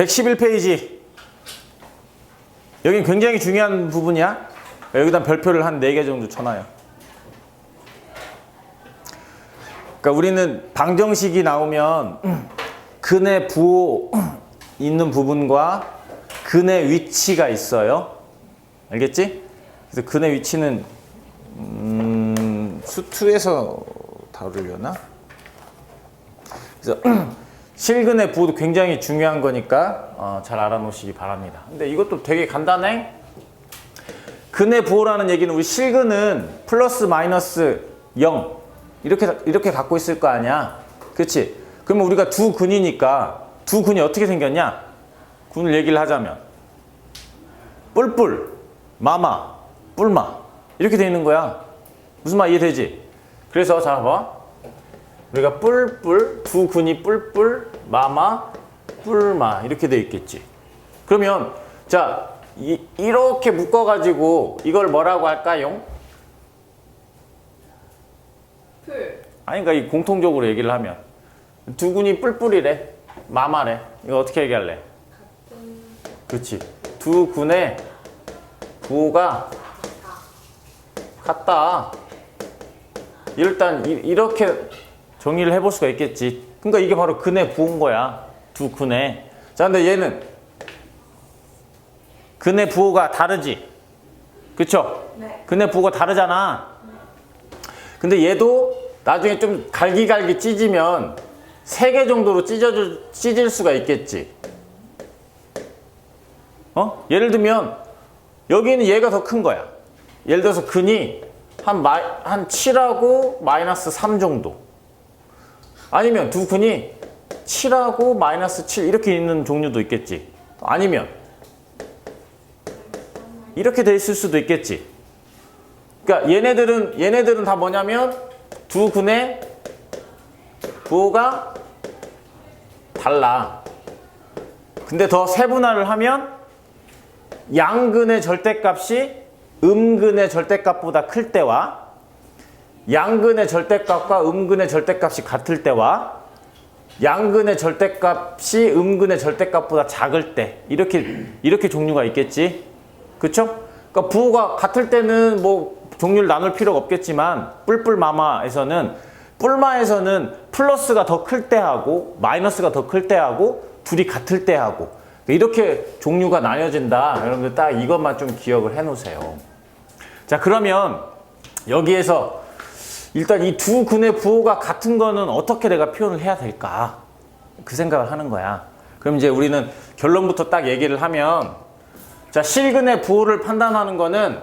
111페이지. 여긴 굉장히 중요한 부분이야. 여기다 별표를 한 4개 정도 쳐놔요. 그러니까 우리는 방정식이 나오면 근의 부호 있는 부분과 근의 위치가 있어요. 알겠지? 그래서 근의 위치는 음, 수투에서 다루려나? 그래서 실근의 부호도 굉장히 중요한 거니까 어, 잘 알아놓으시기 바랍니다. 근데 이것도 되게 간단해. 근의 부호라는 얘기는 우리 실근은 플러스 마이너스 0 이렇게 이렇게 갖고 있을 거 아니야. 그렇지? 그러면 우리가 두 근이니까 두 근이 어떻게 생겼냐? 군을 얘기를 하자면 뿔뿔, 마마, 뿔마 이렇게 돼 있는 거야. 무슨 말 이해되지? 그래서 자 봐. 우리가 뿔뿔 두 근이 뿔뿔 마마 뿔마 이렇게 돼 있겠지. 그러면 자 이, 이렇게 묶어가지고 이걸 뭐라고 할까요? 풀. 아니 그러니까 이 공통적으로 얘기를 하면 두 군이 뿔뿔이래 마마래 이거 어떻게 얘기할래? 그렇지 두 군의 부호가 같다 일단 이, 이렇게 정리를 해볼 수가 있겠지 그러니까 이게 바로 근의 부호인 거야 두 근의 자 근데 얘는 근의 부호가 다르지 그쵸? 네. 근의 부호가 다르잖아 근데 얘도 나중에 좀 갈기갈기 찢으면 세 개 정도로 찢어질, 찢을 수가 있겠지. 어? 예를 들면 여기는 얘가 더 큰 거야. 예를 들어서 근이 한, 마, 한 7하고 마이너스 3 정도. 아니면 두 근이 7하고 마이너스 7 이렇게 있는 종류도 있겠지. 아니면 이렇게 돼 있을 수도 있겠지. 그러니까 얘네들은 얘네들은 다 뭐냐면 두 근의 부호가 달라. 근데 더 세분화를 하면 양근의 절대값이 음근의 절대값보다 클 때와 양근의 절대값과 음근의 절대값이 같을 때와 양근의 절대값이 음근의 절대값보다 작을 때 이렇게 이렇게 종류가 있겠지. 그쵸? 그러니까 부호가 같을 때는 뭐 종류를 나눌 필요가 없겠지만 뿔뿔마마에서는 뿔마에서는 플러스가 더 클 때 하고 마이너스가 더 클 때 하고 둘이 같을 때 하고 이렇게 종류가 나뉘어진다. 여러분들 딱 이것만 좀 기억을 해 놓으세요. 자, 그러면 여기에서 일단 이두 근의 부호가 같은 거는 어떻게 내가 표현을 해야 될까? 그 생각을 하는 거야. 그럼 이제 우리는 결론부터 딱 얘기를 하면 자, 실근의 부호를 판단하는 거는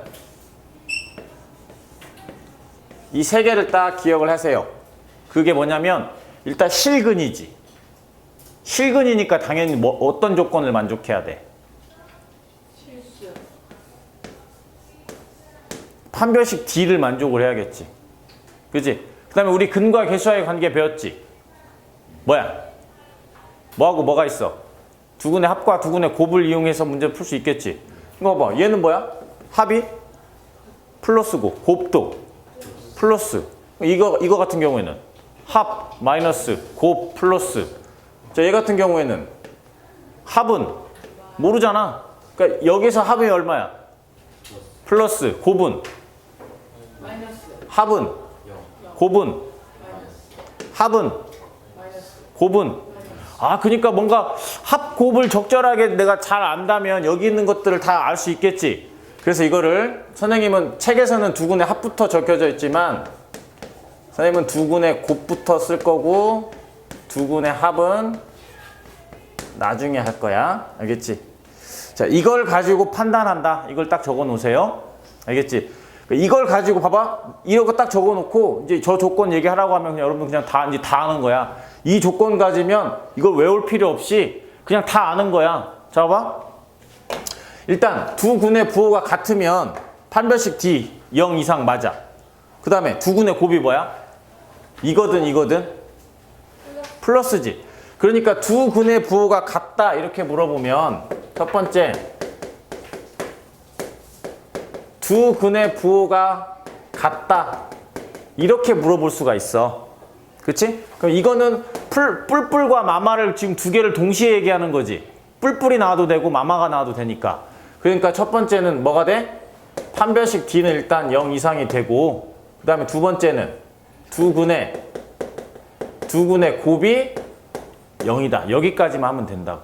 이 세 개를 딱 기억을 하세요. 그게 뭐냐면 일단 실근이지. 실근이니까 당연히 뭐 어떤 조건을 만족해야 돼? 실수. 판별식 D를 만족을 해야겠지. 그지? 그 다음에 우리 근과 개수와의 관계 배웠지? 뭐야? 뭐하고 뭐가 있어? 두근의 합과 두근의 곱을 이용해서 문제 풀 수 있겠지? 이거 봐. 얘는 뭐야? 합이 플러스고, 곱도 플러스. 이거, 이거 같은 경우에는 합 마이너스 곱 플러스. 자, 얘 같은 경우에는 합은 모르잖아. 그러니까 여기서 합이 얼마야? 플러스 곱은. 합은 곱은? 합은? 곱은? 아 그러니까 뭔가 합 곱을 적절하게 내가 잘 안다면 여기 있는 것들을 다 알 수 있겠지. 그래서 이거를 선생님은 책에서는 두 군의 합부터 적혀져 있지만 선생님은 두 군의 곱부터 쓸 거고 두 군의 합은 나중에 할 거야. 알겠지? 자 이걸 가지고 판단한다. 이걸 딱 적어 놓으세요. 알겠지 이걸 가지고 봐봐. 이런 거 딱 적어 놓고 이제 저 조건 얘기하라고 하면 그냥 여러분 그냥 다 이제 다 아는 거야. 이 조건 가지면 이걸 외울 필요 없이 그냥 다 아는 거야. 자 봐봐. 일단 두 군의 부호가 같으면 판별식 D 0 이상 맞아. 그 다음에 두 군의 곱이 뭐야? 이거든 이거든. 플러스지. 그러니까 두 근의 부호가 같다 이렇게 물어보면 첫 번째 두 근의 부호가 같다 이렇게 물어볼 수가 있어 그치? 그럼 이거는 풀, 뿔뿔과 마마를 지금 두 개를 동시에 얘기하는 거지 뿔뿔이 나와도 되고 마마가 나와도 되니까. 그러니까 첫 번째는 뭐가 돼? 판별식 D는 일단 0 이상이 되고 그 다음에 두 번째는 두 군의 두 군의 곱이 0이다. 여기까지만 하면 된다고.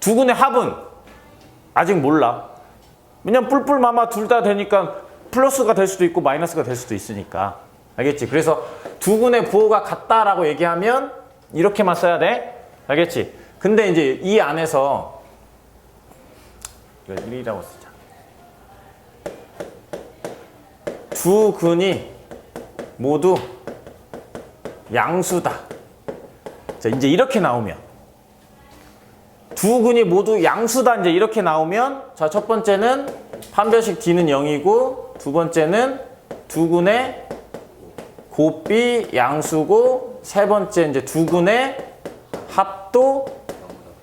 두 군의 합은 아직 몰라. 왜냐면 뿔뿔 마마 둘 다 되니까 플러스가 될 수도 있고 마이너스가 될 수도 있으니까. 알겠지? 그래서 두 군의 부호가 같다라고 얘기하면 이렇게만 써야 돼. 알겠지? 근데 이제 이 안에서 이거 1이라고 쓰자. 두 근이 모두 양수다. 자, 이제 이렇게 나오면 두 근이 모두 양수다 이제 이렇게 나오면 자, 첫 번째는 판별식 D는 0이고 두 번째는 두 근의 곱비 양수고 세 번째 이제 두 근의 합도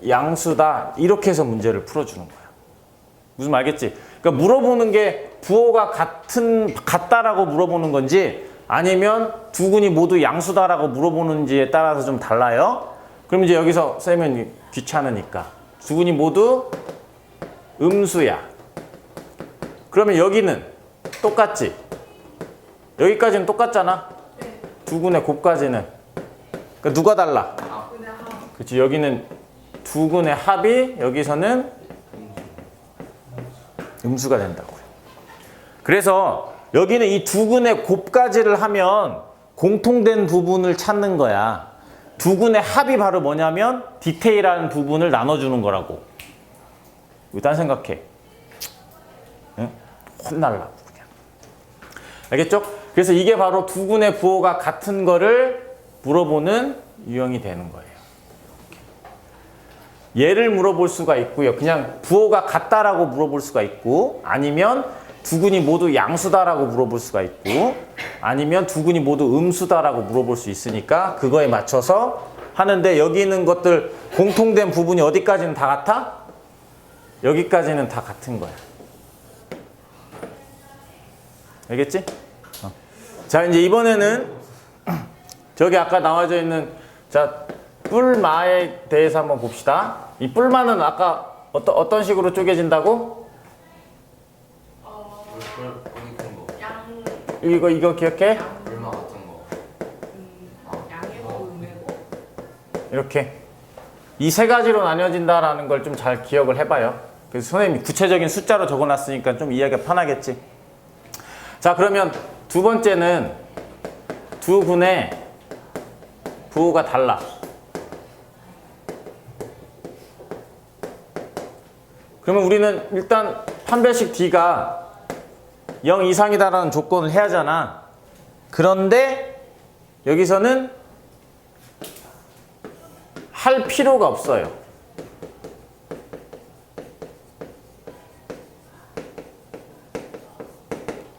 양수다. 이렇게 해서 문제를 풀어 주는 거야. 무슨 말 알겠지? 그러니까 물어보는 게 부호가 같은 같다라고 물어보는 건지 아니면 두 군이 모두 양수다라고 물어보는지에 따라서 좀 달라요. 그럼 이제 여기서 쌤은 귀찮으니까 두 군이 모두 음수야. 그러면 여기는 똑같지? 여기까지는 똑같잖아. 네. 두 군의 곱까지는. 그러니까 누가 달라? 합. 그렇지 여기는 두 군의 합이 여기서는 음수가 된다고요. 그래서 여기는 이 두 군의 곱까지를 하면 공통된 부분을 찾는 거야. 두 군의 합이 바로 뭐냐면 디테일한 부분을 나눠주는 거라고. 일단 생각해. 응? 혼날라고 그냥. 알겠죠? 그래서 이게 바로 두 군의 부호가 같은 거를 물어보는 유형이 되는 거예요. 얘를 물어볼 수가 있고요. 그냥 부호가 같다라고 물어볼 수가 있고 아니면 두 군이 모두 양수다라고 물어볼 수가 있고 아니면 두 군이 모두 음수다라고 물어볼 수 있으니까 그거에 맞춰서 하는데 여기 있는 것들 공통된 부분이 어디까지는 다 같아? 여기까지는 다 같은 거야. 알겠지? 어. 자 이제 이번에는 저기 아까 나와져 있는 자 뿔마에 대해서 한번 봅시다. 이 뿔마는 아까 어떤 어떤 식으로 쪼개진다고? 어, 물, 뿌리 큰 거, 양, 이거 이거 기억해? 물마 같은 거. 음, 양이고 음이고. 이렇게 이 세 가지로 나뉘어진다라는 걸 좀 잘 기억을 해봐요. 그래서 선생님이 구체적인 숫자로 적어놨으니까 좀 이해하기가 편하겠지. 자 그러면 두 번째는 두 군의 부호가 달라. 그러면 우리는 일단 판별식 D가 0 이상이다라는 조건을 해야 하잖아. 그런데 여기서는 할 필요가 없어요.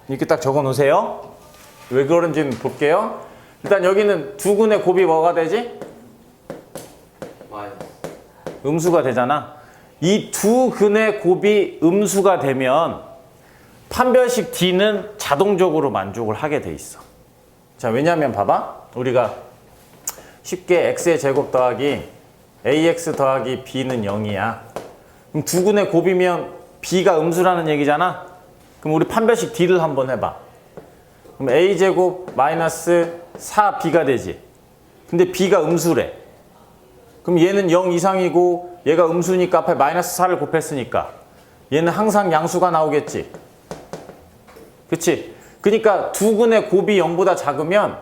이렇게 딱 적어 놓으세요. 왜 그런지 는 볼게요. 일단 여기는 두 군의 곱이 뭐가 되지? 음수가 되잖아. 이 두 근의 곱이 음수가 되면 판별식 D는 자동적으로 만족을 하게 돼 있어. 자, 왜냐하면 봐봐. 우리가 쉽게 x의 제곱 더하기 ax 더하기 b는 0이야. 그럼 두 근의 곱이면 b가 음수라는 얘기잖아. 그럼 우리 판별식 D를 한번 해봐. 그럼 a 제곱 마이너스 4b가 되지. 근데 b가 음수래. 그럼 얘는 0 이상이고 얘가 음수니까 앞에 마이너스 4를 곱했으니까 얘는 항상 양수가 나오겠지. 그치? 그러니까 두 근의 곱이 0보다 작으면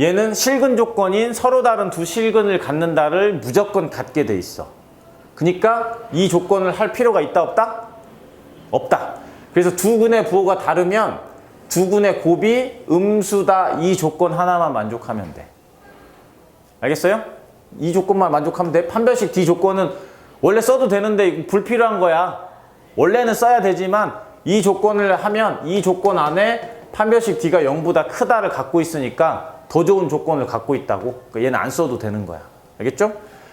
얘는 실근 조건인 서로 다른 두 실근을 갖는다를 무조건 갖게 돼 있어. 그러니까 이 조건을 할 필요가 있다 없다? 없다. 그래서 두 근의 부호가 다르면 두 근의 곱이 음수다 이 조건 하나만 만족하면 돼. 알겠어요? 이 조건만 만족하면 돼. 판별식 D 조건은 원래 써도 되는데 불필요한 거야. 원래는 써야 되지만 이 조건을 하면 이 조건 안에 판별식 D가 0보다 크다를 갖고 있으니까 더 좋은 조건을 갖고 있다고. 그러니까 얘는 안 써도 되는 거야. 알겠죠?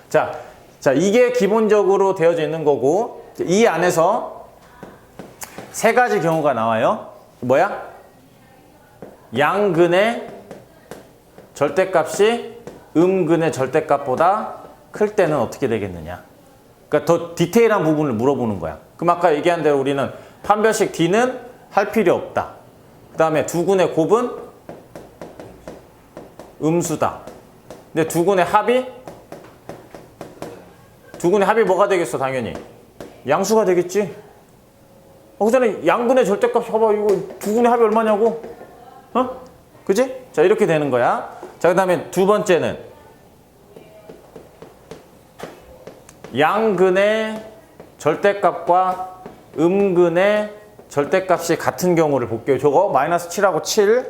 자, 자 이게 기본적으로 되어져 있는 거고 이 안에서 세 가지 경우가 나와요. 뭐야? 양근의 절대값이 음근의 절대값보다 클 때는 어떻게 되겠느냐? 그러니까 더 디테일한 부분을 물어보는 거야. 그럼 아까 얘기한 대로 우리는 판별식 D는 할 필요 없다. 그 다음에 두근의 곱은 음수다. 근데 두근의 합이 두근의 합이 뭐가 되겠어 당연히 양수가 되겠지. 어, 그 전에 양근의 절대값 봐봐 이거 두근의 합이 얼마냐고 어? 그지? 자 이렇게 되는 거야. 자 그 다음에 두 번째는 양근의 절대값과 음근의 절대값이 같은 경우를 볼게요. 저거 마이너스 7하고 7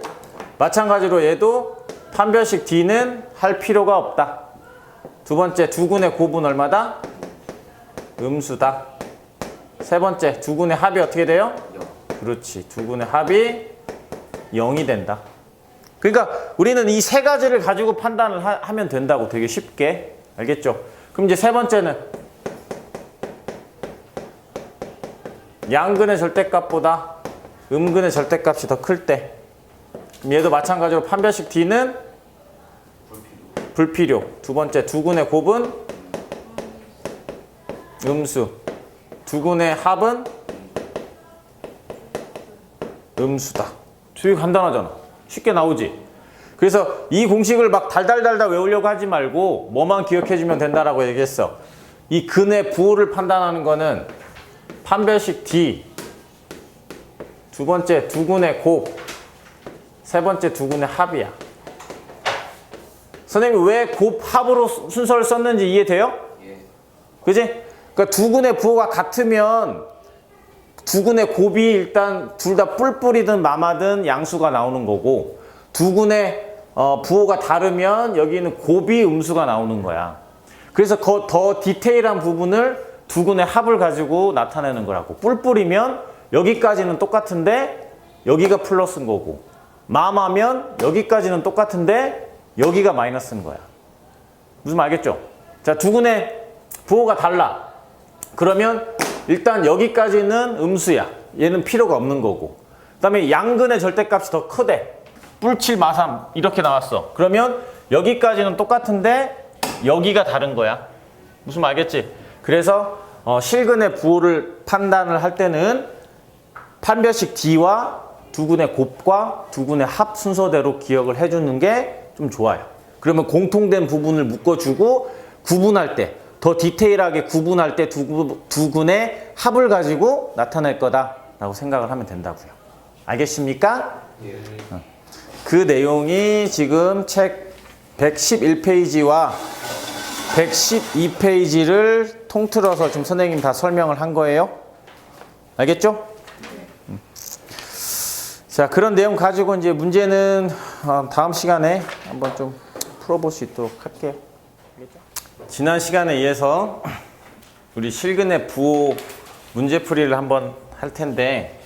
마찬가지로 얘도 판별식 D는 할 필요가 없다. 두 번째 두근의 곱은 얼마다? 음수다. 세 번째 두근의 합이 어떻게 돼요? 영. 그렇지. 두근의 합이 0이 된다. 그러니까 우리는 이 세 가지를 가지고 판단을 하, 면 된다고 되게 쉽게. 알겠죠? 그럼 이제 세 번째는 양근의 절대값보다 음근의 절대값이 더 클 때. 얘도 마찬가지로 판별식 D는. 불필요. 두 번째 두근의 곱은 음수. 두근의 합은 음수다. 되게 간단하잖아. 쉽게 나오지. 그래서 이 공식을 막 달달달달 외우려고 하지 말고 뭐만 기억해주면 된다라고 얘기했어. 이 근의 부호를 판단하는 거는 판별식 D. 두 번째 두근의 곱. 세 번째 두근의 합이야. 선생님이 왜 곱합으로 순서를 썼는지 이해돼요? 예. 그지? 그러니까 두근의 부호가 같으면 두근의 곱이 일단 둘 다 뿔뿔이든 마마든 양수가 나오는 거고 두근의 어, 부호가 다르면 여기는 곱이 음수가 나오는 거야. 그래서 거- 더 디테일한 부분을 두근의 합을 가지고 나타내는 거라고. 뿔뿔이면 여기까지는 똑같은데 여기가 플러스인 거고 마마면 여기까지는 똑같은데 여기가 마이너스인 거야. 무슨 말 알겠죠? 자, 두근의 부호가 달라. 그러면 일단 여기까지는 음수야. 얘는 필요가 없는 거고. 그 다음에 양근의 절대값이 더 크대. 뿔칠 마삼 이렇게 나왔어. 그러면 여기까지는 똑같은데 여기가 다른 거야. 무슨 말 알겠지? 그래서 어, 실근의 부호를 판단을 할 때는 판별식 D와 두근의 곱과 두근의 합 순서대로 기억을 해주는 게 좀 좋아요. 그러면 공통된 부분을 묶어주고 구분할 때, 더 디테일하게 구분할 때 두구, 두근의 합을 가지고 나타낼 거다라고 생각을 하면 된다고요. 알겠습니까? 예. 그 내용이 지금 책 111페이지와 112페이지를 통틀어서 지금 선생님 다 설명을 한 거예요. 알겠죠? 음. 자, 그런 내용 가지고 이제 문제는 어, 다음 시간에 한번 좀 풀어볼 수 있도록 할게요. 지난 시간에 이어서 우리 실근의 부호 문제풀이를 한번 할 텐데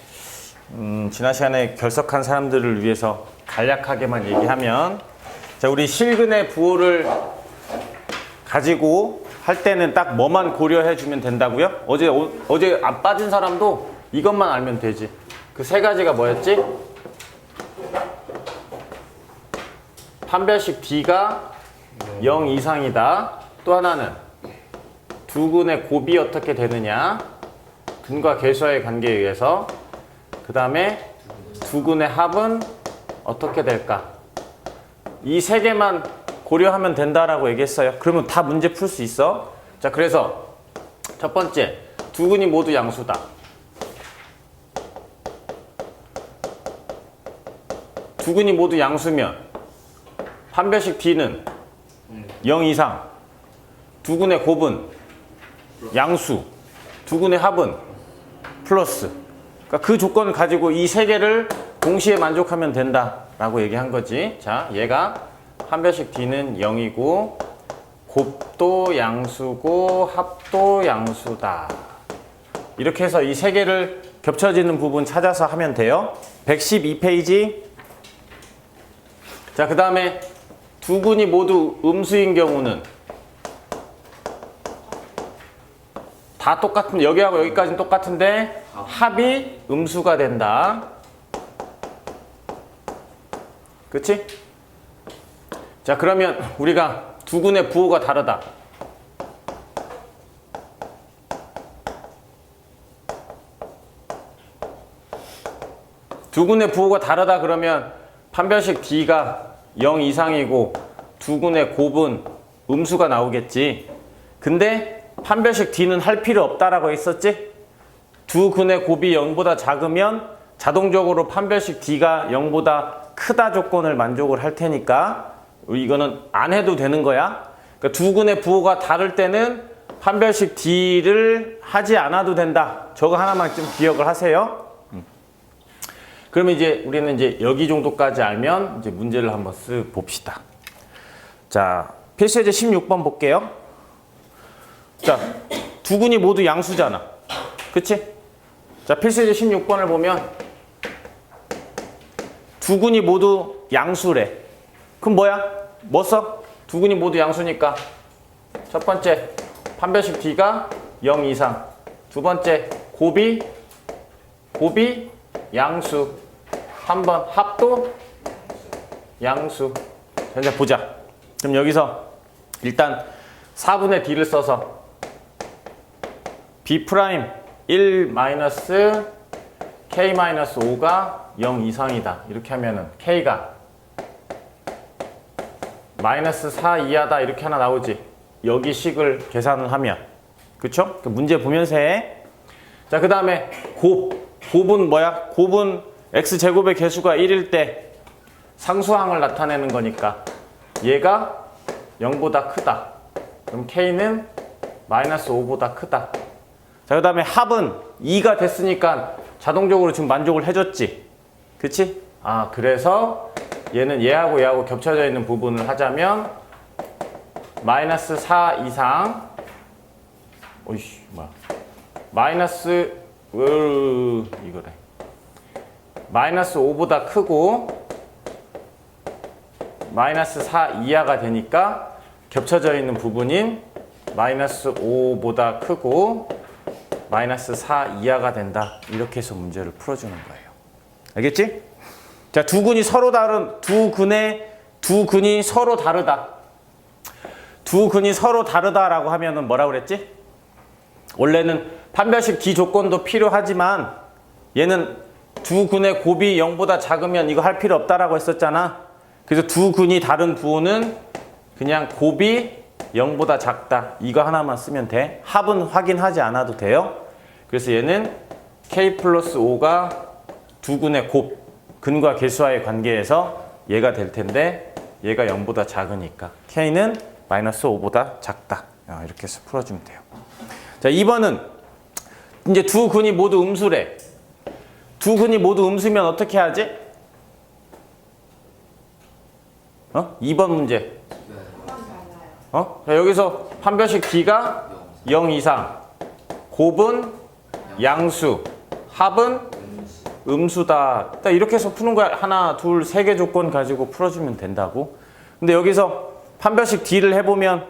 음, 지난 시간에 결석한 사람들을 위해서 간략하게만 얘기하면 자 우리 실근의 부호를 가지고 할 때는 딱 뭐만 고려해 주면 된다고요? 어제 어, 어제 안 빠진 사람도 이것만 알면 되지. 그 세 가지가 뭐였지? 판별식 D가 0 이상이다. 또 하나는 두근의 곱이 어떻게 되느냐? 근과 계수와의 관계에 의해서 그 다음에 두근의 합은 어떻게 될까? 이 세 개만 고려하면 된다라고 얘기했어요. 그러면 다 문제 풀 수 있어. 자, 그래서 첫 번째, 두 근이 모두 양수다. 두 근이 모두 양수면 판별식 D는 0 이상. 두 근의 곱은 양수. 두 근의 합은 플러스. 그러니까 그 조건을 가지고 이 세 개를 동시에 만족하면 된다라고 얘기한 거지. 자, 얘가 판별식 D는 0이고 곱도 양수고 합도 양수다. 이렇게 해서 이 세 개를 겹쳐지는 부분 찾아서 하면 돼요. 112페이지. 자, 그 다음에 두 군이 모두 음수인 경우는 다 똑같은 여기하고 여기까지는 똑같은데 합이 음수가 된다. 그치? 자 그러면 우리가 두 군의 부호가 다르다. 두 군의 부호가 다르다 그러면 판별식 D가 0 이상이고 두 군의 곱은 음수가 나오겠지. 근데 판별식 D는 할 필요 없다라고 했었지? 두 군의 곱이 0보다 작으면 자동적으로 판별식 D가 0보다 크다 조건을 만족을 할 테니까 이거는 안 해도 되는 거야. 그러니까 두 근의 부호가 다를 때는 판별식 D를 하지 않아도 된다. 저거 하나만 좀 기억을 하세요. 음. 그러면 이제 우리는 이제 여기 정도까지 알면 이제 문제를 한번 쓱 봅시다. 자, 필수예제 16번 볼게요. 자, 두 군이 모두 양수잖아. 그치? 자, 필수예제 16번을 보면 두 군이 모두 양수래. 그럼 뭐야? 뭐 써? 두 군이 모두 양수니까 첫 번째 판별식 D가 0 이상. 두 번째 곱이 곱이 양수. 한번 합도 양수. 자, 이제 보자. 그럼 여기서 일단 4분의 D를 써서 B 프라임 1 마이너스 K 마이너스 5가 0 이상이다. 이렇게 하면은 K가 마이너스 4 이하다. 이렇게 하나 나오지. 여기 식을 계산을 하면. 그쵸? 그 문제 보면서 해. 자, 그 다음에 곱. 곱은 뭐야? 곱은 X제곱의 개수가 1일 때 상수항을 나타내는 거니까 얘가 0보다 크다. 그럼 K는 마이너스 5보다 크다. 자, 그 다음에 합은 2가 됐으니까 자동적으로 지금 만족을 해줬지. 그치? 아, 그래서 얘는 얘하고 얘하고 겹쳐져 있는 부분을 하자면 마이너스 4 이상 오이씨, 뭐야. 마이너스, 으, 이거래. 마이너스 5보다 크고 마이너스 4 이하가 되니까 겹쳐져 있는 부분인 마이너스 5보다 크고 마이너스 4 이하가 된다. 이렇게 해서 문제를 풀어주는 거예요. 알겠지? 자, 두 근이 서로 다른, 두 근의, 두 근이 서로 다르다. 두 근이 서로 다르다라고 하면은 뭐라 그랬지? 원래는 판별식 D 조건도 필요하지만 얘는 두 근의 곱이 0보다 작으면 이거 할 필요 없다라고 했었잖아. 그래서 두 근이 다른 부호는 그냥 곱이 0보다 작다. 이거 하나만 쓰면 돼. 합은 확인하지 않아도 돼요. 그래서 얘는 k 플러스 5가 두 근의 곱, 근과 개수와의 관계에서 얘가 될 텐데 얘가 0보다 작으니까 k는 마이너스 5보다 작다. 아, 이렇게 해서 풀어주면 돼요. 자, 2번은 이제 두 근이 모두 음수래. 두 근이 모두 음수면 어떻게 하지? 어? 2번 문제. 어? 자, 여기서 판별식 D가 0 이상, 곱은 양수, 합은 음수다. 딱 이렇게 해서 푸는 거야. 하나, 둘, 세 개 조건 가지고 풀어주면 된다고. 근데 여기서 판별식 D를 해보면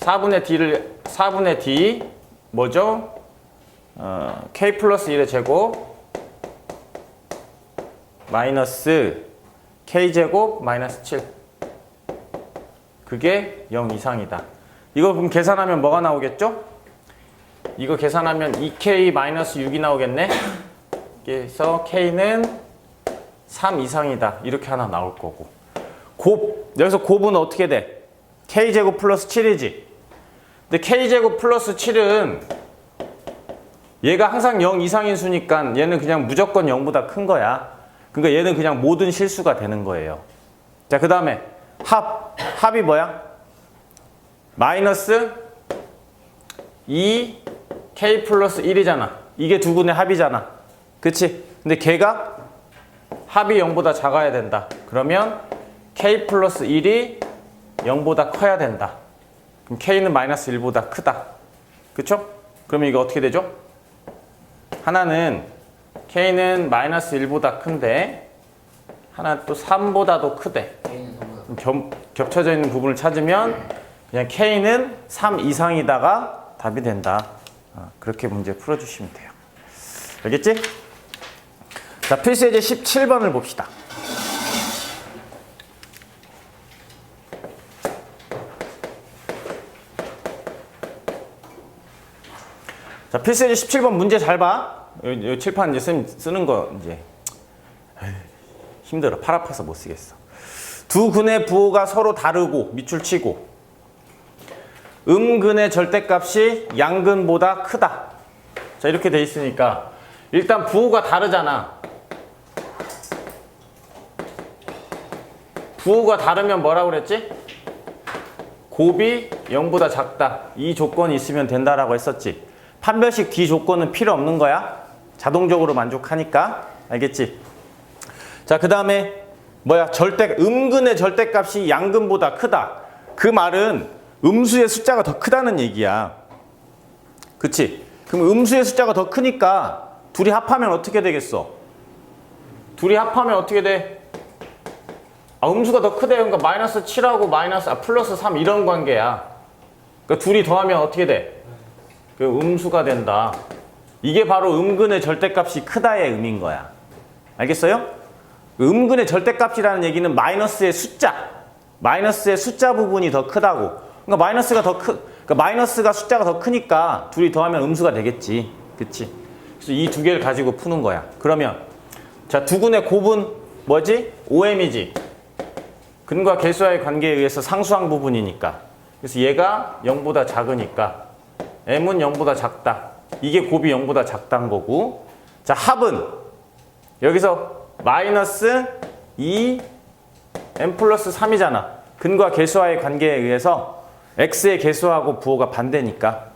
4분의 D를 4분의 D 뭐죠? 어, K 플러스 1의 제곱 마이너스 K 제곱 마이너스 7 그게 0 이상이다. 이거 그럼 계산하면 뭐가 나오겠죠? 이거 계산하면 2K-6이 나오겠네? 그래서 K는 3 이상이다. 이렇게 하나 나올 거고. 곱, 여기서 곱은 어떻게 돼? K제곱 플러스 7이지. 근데 K제곱 플러스 7은 얘가 항상 0 이상인 수니까 얘는 그냥 무조건 0보다 큰 거야. 그러니까 얘는 그냥 모든 실수가 되는 거예요. 자, 그 다음에 합. 합이 뭐야? 마이너스 2 k 플러스 1이잖아. 이게 두 분의 합이잖아. 그치? 근데 걔가 합이 0보다 작아야 된다. 그러면 k 플러스 1이 0보다 커야 된다. 그럼 k는 마이너스 1보다 크다. 그쵸? 그러면 이거 어떻게 되죠? 하나는 k는 마이너스 1보다 큰데 하나 또 3보다도 크대. 겹, 겹쳐져 있는 부분을 찾으면 그냥 K는 3 이상이다가 답이 된다. 아, 그렇게 문제 풀어주시면 돼요. 알겠지? 자, 필수 예제 17번을 봅시다. 자, 필수 예제 17번 문제 잘 봐. 요, 요 칠판 이제 쓰, 쓰는 거 이제 힘들어. 팔 아파서 못 쓰겠어. 두 근의 부호가 서로 다르고 밑줄 치고 음근의 절대값이 양근보다 크다. 자 이렇게 돼 있으니까 일단 부호가 다르잖아. 부호가 다르면 뭐라고 그랬지? 곱이 0보다 작다. 이 조건이 있으면 된다라고 했었지. 판별식 뒤 조건은 필요 없는 거야. 자동적으로 만족하니까. 알겠지? 자, 그 다음에 뭐야? 절대, 음근의 절대값이 양근보다 크다. 그 말은 음수의 숫자가 더 크다는 얘기야. 그치? 그럼 음수의 숫자가 더 크니까 둘이 합하면 어떻게 되겠어? 둘이 합하면 어떻게 돼? 아, 음수가 더 크대. 그러니까 마이너스 7하고 마이너스, 아, 플러스 3 이런 관계야. 그러니까 둘이 더하면 어떻게 돼? 그 음수가 된다. 이게 바로 음근의 절대값이 크다의 의미인 거야. 알겠어요? 그 음근의 절대값이라는 얘기는 마이너스의 숫자, 마이너스의 숫자 부분이 더 크다고. 그러니까 마이너스가 더 크, 그러니까 마이너스가 숫자가 더 크니까 둘이 더하면 음수가 되겠지. 그치? 그래서 이 두 개를 가지고 푸는 거야. 그러면 자, 두 군의 곱은 뭐지? OM이지. 근과 개수와의 관계에 의해서 상수항 부분이니까. 그래서 얘가 0보다 작으니까 m은 0보다 작다. 이게 곱이 0보다 작다는 거고. 자, 합은 여기서 마이너스 2 m 플러스 3이잖아. 근과 개수와의 관계에 의해서 x의 개수하고 부호가 반대니까.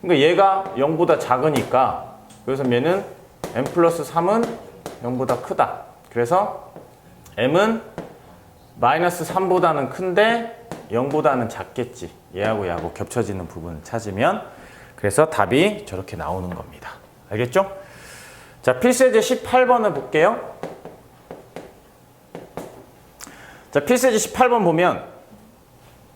그러니까 얘가 0보다 작으니까 그래서 얘는 m 플러스 3은 0보다 크다. 그래서 m은 마이너스 3보다는 큰데 0보다는 작겠지. 얘하고 얘하고 겹쳐지는 부분을 찾으면 그래서 답이 저렇게 나오는 겁니다. 알겠죠? 자, 필수예제 18번을 볼게요. 자, 필수예제 18번 보면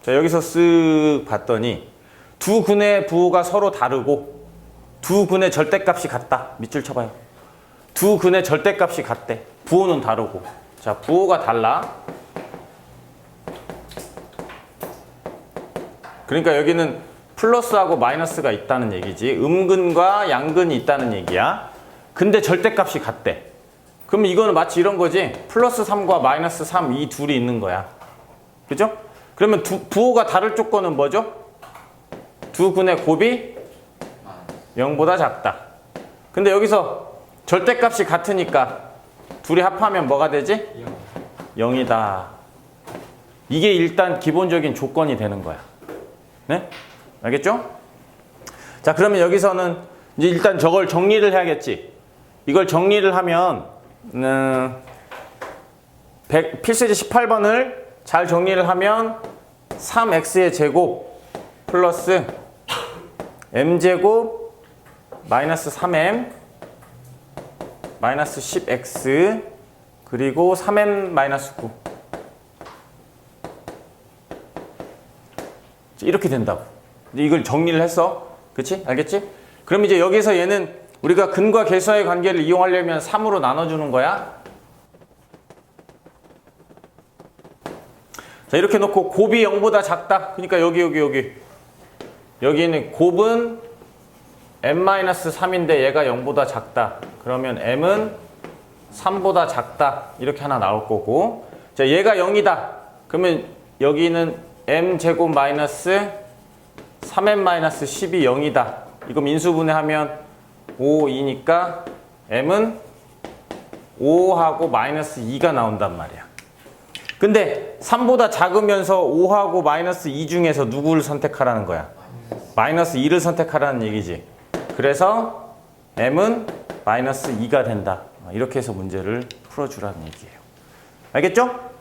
자, 여기서 쓱 봤더니 두 근의 부호가 서로 다르고 두 근의 절대값이 같다. 밑줄 쳐봐요. 두 근의 절대값이 같대. 부호는 다르고. 자, 부호가 달라. 그러니까 여기는 플러스하고 마이너스가 있다는 얘기지. 음근과 양근이 있다는 얘기야. 근데 절대값이 같대. 그럼 이거는 마치 이런 거지. 플러스 3과 마이너스 3 이 둘이 있는 거야. 그죠? 그러면 두, 부호가 다를 조건은 뭐죠? 두 근의 곱이 0보다 작다. 근데 여기서 절대값이 같으니까 둘이 합하면 뭐가 되지? 0이다. 이게 일단 기본적인 조건이 되는 거야. 네? 알겠죠? 자, 그러면 여기서는 이제 일단 저걸 정리를 해야겠지. 이걸 정리를 하면 음, 100, 필수제 18번을 잘 정리를 하면 3x의 제곱 플러스 m제곱 마이너스 3m 마이너스 10x 그리고 3m 마이너스 9 이렇게 된다고. 이걸 정리를 했어 그치? 알겠지? 그럼 이제 여기서 얘는 우리가 근과 개수와의 관계를 이용하려면 3으로 나눠주는 거야? 자 이렇게 놓고 곱이 0보다 작다. 그러니까 여기 여기 여기. 여기는 곱은 m-3인데 얘가 0보다 작다. 그러면 m은 3보다 작다. 이렇게 하나 나올 거고. 자 얘가 0이다. 그러면 여기는 m제곱 마이너스 3m 마이너스 10이 0이다 이거 민수분해하면 5, 2니까 m은 5하고 마이너스 2가 나온단 말이야 근데 3보다 작으면서 5하고 마이너스 2 중에서 누구를 선택하라는 거야? 마이너스 2를 선택하라는 얘기지. 그래서 m은 마이너스 2가 된다. 이렇게 해서 문제를 풀어주라는 얘기예요. 알겠죠?